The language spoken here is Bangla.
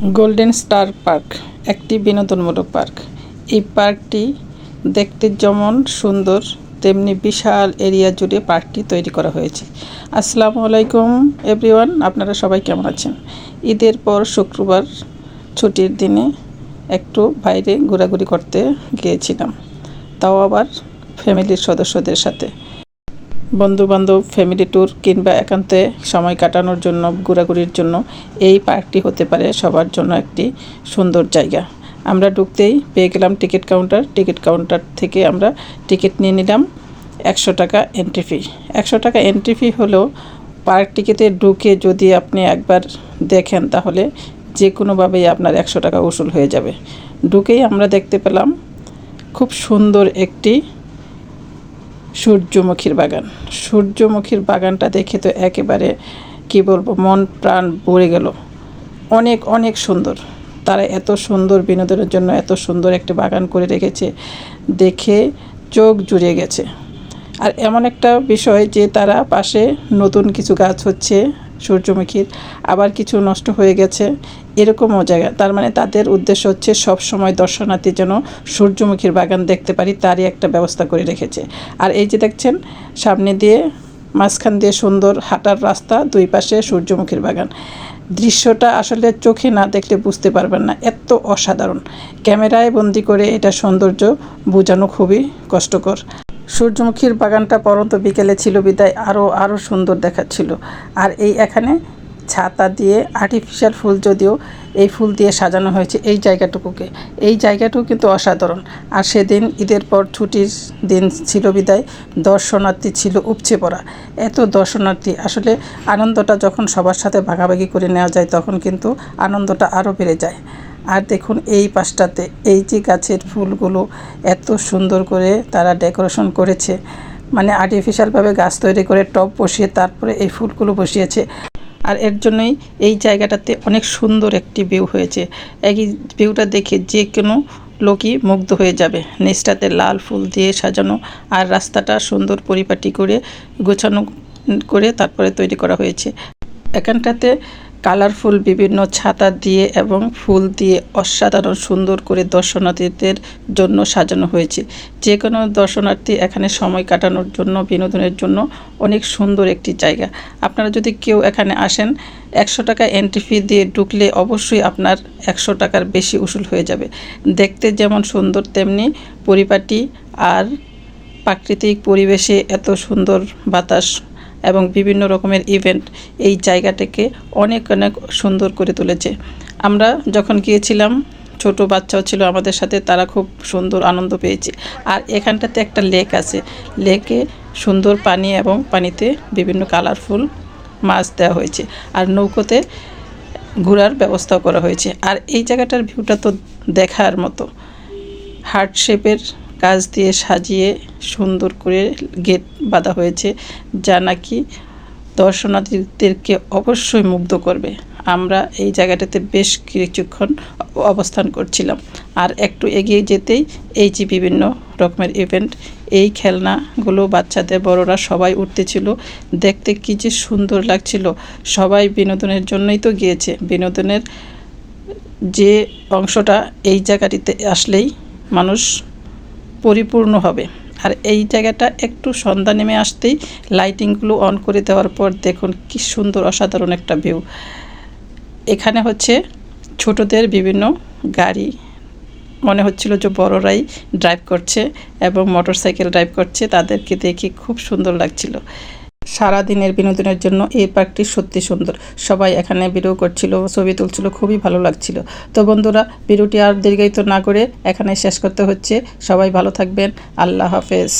গোল্ডেন স্টার পার্ক একটি বিনোদনমূলক পার্ক। এই পার্কটি দেখতে যেমন সুন্দর, তেমনি বিশাল এরিয়া জুড়ে পার্কটি তৈরি করা হয়েছে। আসসালামু আলাইকুম, এভরিওয়ান, আপনারা সবাই কেমন আছেন? ঈদের পর শুক্রবার ছুটির দিনে একটু বাইরে ঘোরাঘুরি করতে গিয়েছিলাম। তাও আবার ফ্যামিলির সদস্যদের সাথে। বন্ধু বান্ধব ফ্যামিলি ট্যুর কিংবা একান্তে সময় কাটানোর জন্য, ঘোরাঘুরির জন্য এই পার্কটি হতে পারে সবার জন্য একটি সুন্দর জায়গা। আমরা ঢুকতেই পেয়ে গেলাম টিকিট কাউন্টার। টিকিট কাউন্টার থেকে আমরা টিকিট নিয়ে নিলাম একশো টাকা এন্ট্রি ফি একশো টাকা এন্ট্রি ফি হলেও পার্কটিতে ঢুকে যদি আপনি একবার দেখেন তাহলে যে কোনোভাবেই আপনার একশো টাকা উসুল হয়ে যাবে। ঢুকেই আমরা দেখতে পেলাম খুব সুন্দর একটি সূর্যমুখীর বাগান। সূর্যমুখীর বাগানটা দেখে তো একেবারে, কী বলব, মন প্রাণ ভরে গেল। অনেক অনেক সুন্দর। তারা এত সুন্দর বিনোদনের জন্য এত সুন্দর একটি বাগান করে রেখেছে, দেখে চোখ জুড়িয়ে গেছে। আর এমন একটা বিষয় যে তারা পাশে নতুন কিছু গাছ হচ্ছে সূর্যমুখীর, আবার কিছু নষ্ট হয়ে গেছে। এরকমও জায়গা। তার মানে তাদের উদ্দেশ্য হচ্ছে সব সময় দর্শনার্থী যেন সূর্যমুখীর বাগান দেখতে পারি, তারই একটা ব্যবস্থা করে রেখেছে। আর এই যে দেখছেন, সামনে দিয়ে, মাঝখান দিয়ে সুন্দর হাঁটার রাস্তা, দুই পাশে সূর্যমুখীর বাগান। দৃশ্যটা আসলে চোখে না দেখলে বুঝতে পারবেন না, এত অসাধারণ। ক্যামেরায় বন্দি করে এটা সৌন্দর্য বোঝানো খুবই কষ্টকর। সূর্যমুখীর বাগানটা পরন্ত বিকেলে ছিল, বিদায় আরও আরও সুন্দর দেখাচ্ছিল। আর এই এখানে ছাতা দিয়ে আর্টিফিশিয়াল ফুল যদিও এই ফুল দিয়ে সাজানো হয়েছে এই জায়গাটুকুকে। এই জায়গাটুকু কিন্তু অসাধারণ। আর সেদিন ঈদের পর ছুটির দিন ছিল বিদায়, দর্শনার্থী ছিল উপচে পড়া। এত দর্শনার্থী, আসলে আনন্দটা যখন সবার সাথে ভাগাভাগি করে নেওয়া যায় তখন কিন্তু আনন্দটা আরও বেড়ে যায়। আর দেখুন এই পাশটাতে, এই যে গাছের ফুলগুলো এত সুন্দর করে তারা ডেকোরেশন করেছে। মানে আর্টিফিশিয়ালভাবে গাছ তৈরি করে টব বসিয়ে তারপরে এই ফুলগুলো বসিয়েছে। আর এর জন্যই এই জায়গাটাতে অনেক সুন্দর একটি ভিউ হয়েছে। একই ভিউটা দেখে যে কোনো লোকই মুগ্ধ হয়ে যাবে। নিচটাতে লাল ফুল দিয়ে সাজানো আর রাস্তাটা সুন্দর পরিপাটি করে, গোছানো করে তারপরে তৈরি করা হয়েছে। এখানটাতে কালারফুল বিভিন্ন ছাতা দিয়ে এবং ফুল দিয়ে অসাধারণ সুন্দর করে দর্শনার্থীদের জন্য সাজানো হয়েছে। যে কোনো দর্শনার্থী এখানে সময় কাটানোর জন্য, বিনোদনের জন্য অনেক সুন্দর একটি জায়গা। আপনারা যদি কেউ এখানে আসেন, একশো টাকা এন্ট্রি ফি দিয়ে ঢুকলে অবশ্যই আপনার একশো টাকার বেশি উসুল হয়ে যাবে। দেখতে যেমন সুন্দর, তেমনি পরিপাটি আর প্রাকৃতিক পরিবেশে এত সুন্দর বাতাস এবং বিভিন্ন রকমের ইভেন্ট এই জায়গাটাকে অনেক অনেক সুন্দর করে তুলেছে। আমরা যখন গিয়েছিলাম, ছোট বাচ্চাও ছিল আমাদের সাথে, তারা খুব সুন্দর আনন্দ পেয়েছে। আর এখানটাতে একটা লেক আছে। লেকে সুন্দর পানি এবং পানিতে বিভিন্ন কালারফুল মাছ দেওয়া হয়েছে। আর নৌকোতে ঘোরার ব্যবস্থাও করা হয়েছে। আর এই জায়গাটার ভিউটা তো দেখার মতো। হার্ট শেপের কাজ দিয়ে সাজিয়ে সুন্দর করে গেট বাঁধা হয়েছে, যা নাকি দর্শনার্থীদেরকে অবশ্যই মুগ্ধ করবে। আমরা এই জায়গাটাতে বেশ কিছুক্ষণ অবস্থান করছিলাম। আর একটু এগিয়ে যেতেই এই যে বিভিন্ন রকমের ইভেন্ট এই খেলনাগুলো বাচ্চাদের, বড়রা সবাই উঠতেছিল। দেখতে কী যে সুন্দর লাগছিল। সবাই বিনোদনের জন্যই তো গিয়েছে। বিনোদনের যে অংশটা এই জায়গাটিতে আসলেই মানুষ পরিপূর্ণ হবে। আর এই জায়গাটা একটু সন্ধ্যা নেমে আসতেই লাইটিংগুলো অন করে দেওয়ার পর দেখুন কি সুন্দর অসাধারণ একটা ভিউ। এখানে হচ্ছে ছোটদের বিভিন্ন গাড়ি। মনে হচ্ছিল যে বড়রাই ড্রাইভ করছে এবং মোটর সাইকেল ড্রাইভ করছে। তাদেরকে দেখে খুব সুন্দর লাগছিল। সারা দিনের বিনোদনের জন্য এই পার্কটি সত্যি সুন্দর। সবাই এখানে ভিডিও করছিল, ছবি তুলছিল, খুবই ভালো লাগছিল। তো বন্ধুরা, ভিডিওটি আর দীর্ঘায়িত না করে এখানে শেষ করতে হচ্ছে। সবাই ভালো থাকবেন। আল্লাহ হাফেজ।